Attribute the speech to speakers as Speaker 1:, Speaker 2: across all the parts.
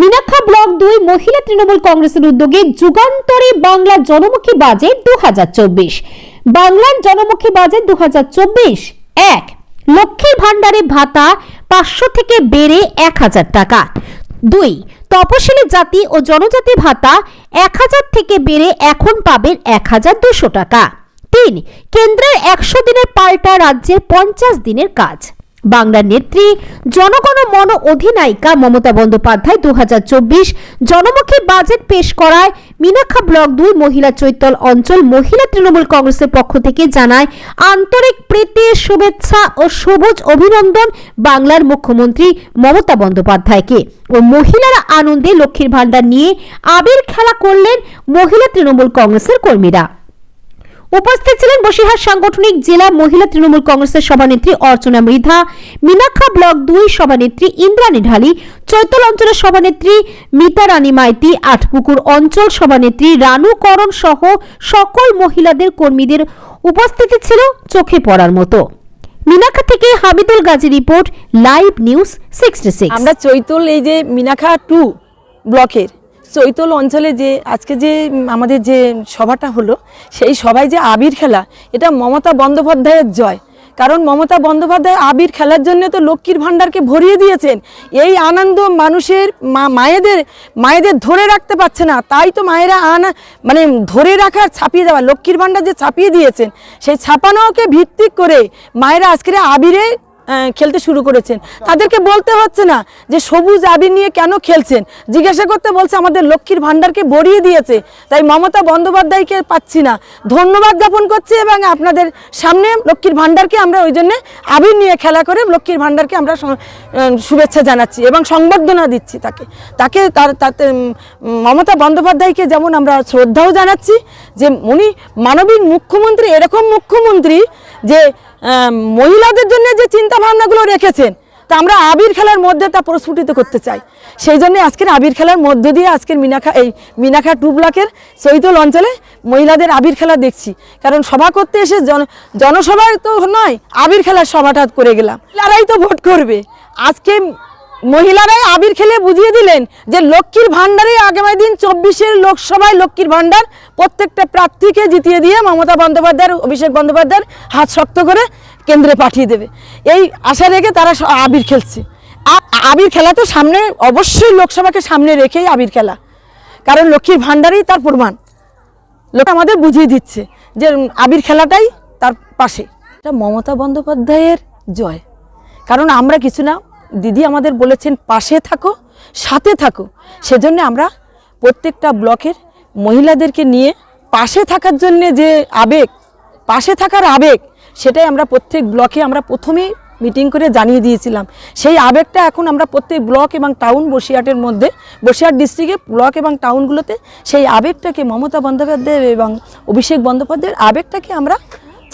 Speaker 1: মিনাক্ষা block দুই মহিলা তৃণমূল কংগ্রেসের উদ্যোগে যুগান্তরে বাংলা জনমুখী বাজেট দু বাংলার জনমুখী বাজেট দু এক, লক্ষ্মীর ভাণ্ডারে ভাতা পাঁচশো থেকে বেড়ে এক হাজার টাকা। দুই, তপশিলি জাতি ও জনজাতি ভাতা এক হাজার থেকে বেড়ে এখন পাবেন এক হাজার দুশো টাকা। তিন, কেন্দ্রের একশো দিনের পাল্টা রাজ্যের পঞ্চাশ দিনের কাজ। বাংলার নেত্রী, জনগণ মন অধিনায়িকা মমতা বন্দ্যোপাধ্যায় দু হাজার চব্বিশ জনমুখী বাজেট পেশ করায় মিনাক্ষা ব্লক দুই, মহিলা চৈতল অঞ্চল, মহিলা তৃণমূল কংগ্রেসের পক্ষ থেকে জানায় আন্তরিক প্রীতি, শুভেচ্ছা ও সবুজ অভিনন্দন বাংলার মুখ্যমন্ত্রী মমতা বন্দ্যোপাধ্যায়কে। ও মহিলারা আনন্দে লক্ষ্মীর ভাণ্ডার নিয়ে আবির খেলা করলেন মহিলা তৃণমূল কংগ্রেসের কর্মীরা। উপস্থিত ছিলেন বসিরহাট সাংগঠনিক জেলা মহিলা তৃণমূল কংগ্রেসের সভানেত্রী অর্চনা মৃধা, মিনাক্ষা ব্লক দুই সভানেত্রী ইন্দ্রাণী ঢালি চৈতল অঞ্চলের সভানেত্রী মিতা রানী মাইতি, আটপুকুর অঞ্চল সভানেত্রী রানু করণ সহ সকল মহিলাদের কর্মীদের উপস্থিতি ছিল চোখে পড়ার মতো। মিনাক্ষা থেকে Hamidul Gazi report, live news sixty six.
Speaker 2: আমরা চৈতল, এই যে মিনাখা টু ব্লকের চৈতল অঞ্চলে যে, আজকে যে আমাদের যে সভাটা হলো, সেই সভায় যে আবির খেলা, এটা মমতা বন্দ্যোপাধ্যায়ের জয়। কারণ মমতা বন্দ্যোপাধ্যায় আবির খেলার জন্য তো লক্ষ্মীর ভাণ্ডারকে ভরিয়ে দিয়েছেন। এই আনন্দ মানুষের মা- মায়েদের মায়েদের ধরে রাখতে পারছে না। তাই তো মায়েরা আনা মানে ধরে রাখার, ছাপিয়ে যাওয়া লক্ষ্মীর ভাণ্ডার যে ছাপিয়ে দিয়েছেন, সেই ছাপানোকে ভিত্তি করে মায়েরা আজকের আবিরে খেলতে শুরু করেছেন। তাদেরকে বলতে হচ্ছে না যে সবুজ আবির নিয়ে কেন খেলছেন? জিজ্ঞাসা করতে বলছে, আমাদের লক্ষ্মীর ভাণ্ডারকে ভরিয়ে দিয়েছে। তাই মমতা বন্দ্যোপাধ্যায়কে পাচ্ছি না। ধন্যবাদ জ্ঞাপন করছি এবং আপনাদের সামনে লক্ষ্মীর ভাণ্ডারকে আমরা ওই জন্যে আবির নিয়ে খেলা করে লক্ষ্মীর ভাণ্ডারকে আমরা শুভেচ্ছা জানাচ্ছি এবং সংবর্ধনা দিচ্ছি তাকে। তাকে তার, তাতে মমতা বন্দ্যোপাধ্যায়কে যেমন আমরা শ্রদ্ধাও জানাচ্ছি যে উনি মানবিক মুখ্যমন্ত্রী, এরকম মুখ্যমন্ত্রী যে মহিলাদের জন্য যে চিন্তা ভাবনাগুলো রেখেছেন, তা আমরা আবির খেলার মধ্যে তা প্রস্ফুটিত করতে চাই। সেই জন্য আজকের আবির খেলার মধ্য দিয়ে আজকের মিনাখা, এই মিনাখা টুবলাকের ব্লকের চৈতল অঞ্চলে মহিলাদের আবির খেলা দেখছি। কারণ সভা করতে এসে জন, জনসভায় তো নয়, আবির খেলার সভাটা করে গেলাম। তারাই তো ভোট করবে। আজকে মহিলারাই আবির খেলে বুঝিয়ে দিলেন যে লক্ষ্মীর ভাণ্ডারে আগামী দিন চব্বিশের লোকসভায় লক্ষ্মীর ভাণ্ডার প্রত্যেকটা প্রার্থীকে জিতিয়ে দিয়ে মমতা বন্দ্যোপাধ্যায়ের, অভিষেক বন্দ্যোপাধ্যায়ের হাত শক্ত করে কেন্দ্রে পাঠিয়ে দেবে। এই আশা রেখে তারা আবির খেলছে। আবির খেলা তো সামনে, অবশ্যই লোকসভাকে সামনে রেখেই আবির খেলা। কারণ লক্ষ্মীর ভাণ্ডারেই তার প্রমাণ। লোক আমাদের বুঝিয়ে দিচ্ছে যে আবির খেলাটাই তার পাশে। এটা মমতা বন্দ্যোপাধ্যায়ের জয়। কারণ আমরা কিছু না দিদি আমাদের বলেছেন, পাশে থাকো, সাথে থাকো। সেজন্য আমরা প্রত্যেকটা ব্লকের মহিলাদেরকে নিয়ে পাশে থাকার জন্য যে আবেগ, পাশে থাকার আবেগ, সেটাই আমরা প্রত্যেক ব্লকে আমরা প্রথমেই মিটিং করে জানিয়ে দিয়েছিলাম। সেই আবেগটা এখন আমরা প্রত্যেক ব্লক এবং টাউন বসিরহাটের মধ্যে বসিরহাট ডিস্ট্রিক্টে ব্লক এবং টাউনগুলোতে সেই আবেগটাকে মমতা বন্দ্যোপাধ্যায় এবং অভিষেক বন্দ্যোপাধ্যায়ের আবেগটাকে আমরা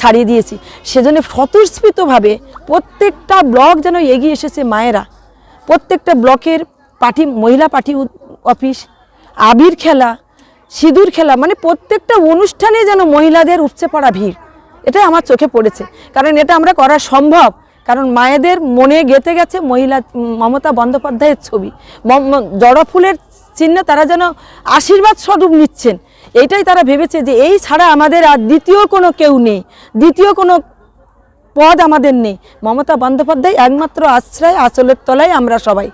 Speaker 2: ছাড়িয়ে দিয়েছি। সেজন্য স্বতঃস্ফূর্তভাবে প্রত্যেকটা ব্লক যেন এগিয়ে এসেছে মায়েরা। প্রত্যেকটা ব্লকের পার্টি মহিলা উ- অফিস, আবির খেলা, সিঁদুর খেলা মানে প্রত্যেকটা অনুষ্ঠানে যেন মহিলাদের উপচে পড়া ভিড়। এটাই আমার চোখে পড়েছে। কারণ এটা আমরা করা সম্ভব। কারণ মায়েদের মনে গেঁথে গেছে মহিলা, মমতা বন্দ্যোপাধ্যায়ের ছবি। মম- ম- জড় ফুলের চিহ্নে তারা যেন আশীর্বাদ স্বরূপ নিচ্ছেন। এইটাই তারা ভেবেছে যে এই ছাড়া আমাদের আর দ্বিতীয় কোনো কেউ নেই, দ্বিতীয় কোনো পদ আমাদের নেই। মমতা বন্দ্যোপাধ্যায় একমাত্র আশ্রয়, আসলের তলায় আমরা সবাই।